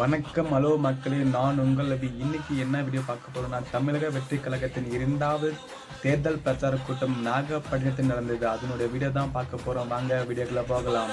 வணக்கம் ஹலோ மக்களே. நான் உங்கள் அபி இன்னைக்கு என்ன வீடியோ பார்க்க போறோம்னா தமிழக வெற்றி கழகத்தின் இரண்டாவது தேர்தல் பிரச்சார கூட்டம் நாகப்பட்டினத்தில் நடந்தது. அதனுடைய வீடியோ தான் பார்க்க போறோம். வாங்க வீடியோக்குள்ள போகலாம்.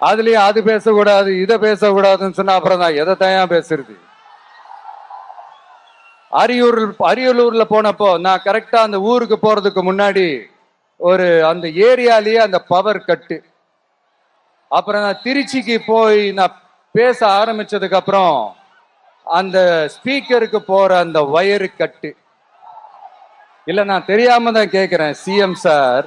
அதுலயும் அது பேசக்கூடாது இதை பேசக்கூடாதுன்னு சொன்னா அப்புறம் நான் எதை தயா பேசுறது? அரியூர் அரியலூர்ல போனப்போ நான் கரெக்டா அந்த ஊருக்கு போறதுக்கு முன்னாடி ஒரு அந்த ஏரியாலேயே அந்த பவர் கட்டு அப்புறம் நான் திருச்சிக்கு போய் நான் பேச ஆரம்பிச்சதுக்கு அப்புறம் அந்த ஸ்பீக்கருக்கு போற அந்த வயரு கட்டு இல்ல நான் தெரியாம தான் கேட்குறேன் சிஎம் சார்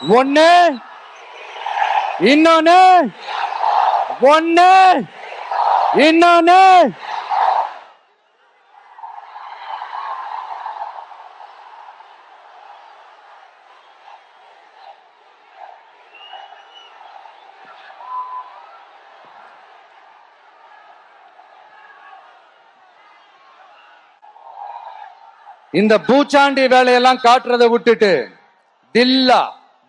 ஒன்னு இன்னொன்னு. ஒன்னு இன்னொன்னு. இந்த பூச்சாண்டி வேலையெல்லாம் காட்டுறதை விட்டுட்டு தில்லா.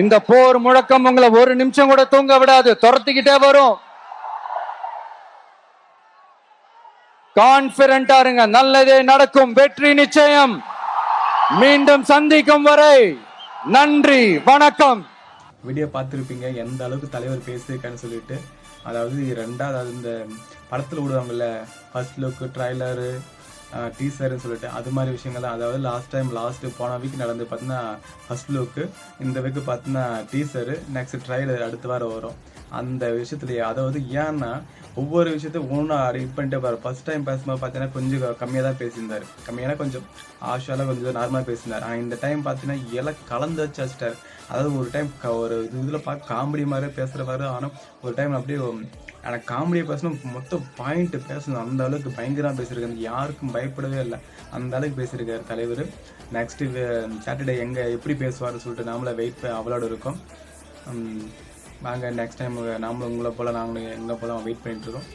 இந்த போர் முழக்கம் உங்களை ஒரு நிமிஷம் கூட தூங்க விடாது. துரத்திக்கிட்டே வரும். கான்பிடண்டா இருங்க. நல்லதே நடக்கும். வெற்றி நிச்சயம். மீண்டும் சந்திக்கும் வரை நன்றி வணக்கம். வீடியோ பார்த்துருப்பீங்க. எந்த அளவுக்கு தலைவர் பேசியிருக்கான்னு சொல்லிட்டு. அதாவது ரெண்டாவது அது இந்த படத்தில் விடுவாங்கல்ல ஃபர்ஸ்ட் லுக்கு ட்ரைலரு டீசர்னு சொல்லிட்டு அது மாதிரி விஷயங்கள் தான் அதாவது லாஸ்ட் டைம் லாஸ்ட் போன வீக் நடந்து பார்த்தீங்கன்னா ஃபர்ஸ்ட் லுக்கு இந்த வீக்கு பார்த்தீங்கன்னா டீசரு நெக்ஸ்ட் ட்ரைலர் அடுத்த வாரம் வரும். அந்த விஷயத்துலயே அதாவது ஏன்னா ஒவ்வொரு விஷயத்தையும் ஒன்றா இது பண்ணிட்டே பாரு ஃபர்ஸ்ட் டைம் பேசும்போது பார்த்தீங்கன்னா கொஞ்சம் கம்மியாக தான் பேசியிருந்தாரு. கம்மியான கொஞ்சம் ஆஷுவலாக கொஞ்சம் நார்மலாக பேசியிருந்தார். ஆனால் இந்த டைம் பார்த்தீங்கன்னா எல்லாம் கலந்து வச்சு வச்சிட்டாரு. அதாவது ஒரு டைம் க ஒரு இதில் பார்க்க காமெடி மாதிரியே பேசுகிறவாரு ஆனால் ஒரு டைம் அப்படியே எனக்கு காமெடியை பேசணும் மொத்தம் பாயிண்ட்டு பேசணும். அந்த அளவுக்கு பயங்கரமாக பேசியிருக்காரு. யாருக்கும் பயப்படவே இல்லை. அந்த அளவுக்கு பேசியிருக்காரு தலைவர். நெக்ஸ்ட்டு சாட்டர்டே எங்கே எப்படி பேசுவார்னு சொல்லிட்டு நாமளே வெயிட் அவளோட இருக்கோம். நாங்கள் நெக்ஸ்ட் டைம் நாமளும் உங்களை போல் நாங்களும் எங்களை போல் வெயிட் பண்ணிட்டுருக்கோம்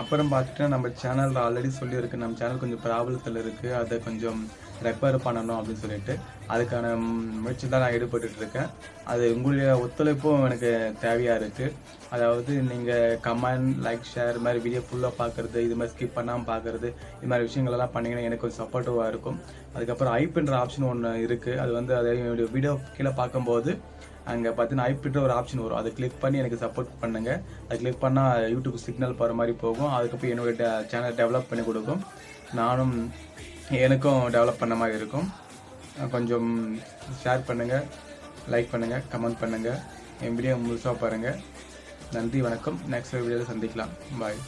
அப்புறம் பார்த்துட்டு நம்ம சேனலில் ஆல்ரெடி சொல்லியிருக்கு. நம்ம சேனல் கொஞ்சம் ப்ராப்ளத்தில் இருக்குது அதை கொஞ்சம் ரெப்பேர் பண்ணணும் அப்படின்னு சொல்லிட்டு அதுக்கான முயற்சி தான் நான் ஈடுபட்டுருக்கேன் இருக்கேன். அது உங்களுடைய ஒத்துழைப்பும் எனக்கு தேவையாக இருக்குது அதாவது நீங்கள் கமெண்ட் லைக் ஷேர் இது மாதிரி வீடியோ ஃபுல்லாக பார்க்குறது இது மாதிரி ஸ்கிப் பண்ணாமல் பார்க்குறது இது மாதிரி விஷயங்களெல்லாம் பண்ணிங்கன்னா எனக்கு கொஞ்சம் சப்போர்ட்டிவாக இருக்கும். அதுக்கப்புறம் ஐப்புன்ற ஆப்ஷன் ஒன்று இருக்குது அது வந்து அதை என்னுடைய வீடியோ கீழே பார்க்கும்போது அங்கே பார்த்தீங்கன்னா ஐப்பிட்ட ஒரு ஆப்ஷன் வரும். அதை கிளிக் பண்ணி எனக்கு சப்போர்ட் பண்ணுங்க. அதை கிளிக் பண்ணால் யூடியூப் சிக்னல் போகிற மாதிரி போகும். அதுக்கப்புறம் என்னுடைய சேனல் டெவலப் பண்ணி கொடுக்கும். நானும் எனக்கும் டெவலப் பண்ண மாதிரி இருக்கும். கொஞ்சம் ஷேர் பண்ணுங்கள் லைக் பண்ணுங்கள் கமெண்ட் பண்ணுங்கள் என் வீடியோ முழுசாக பாருங்கள் நன்றி வணக்கம். நெக்ஸ்ட் வீடியோவில் சந்திக்கலாம். பாய்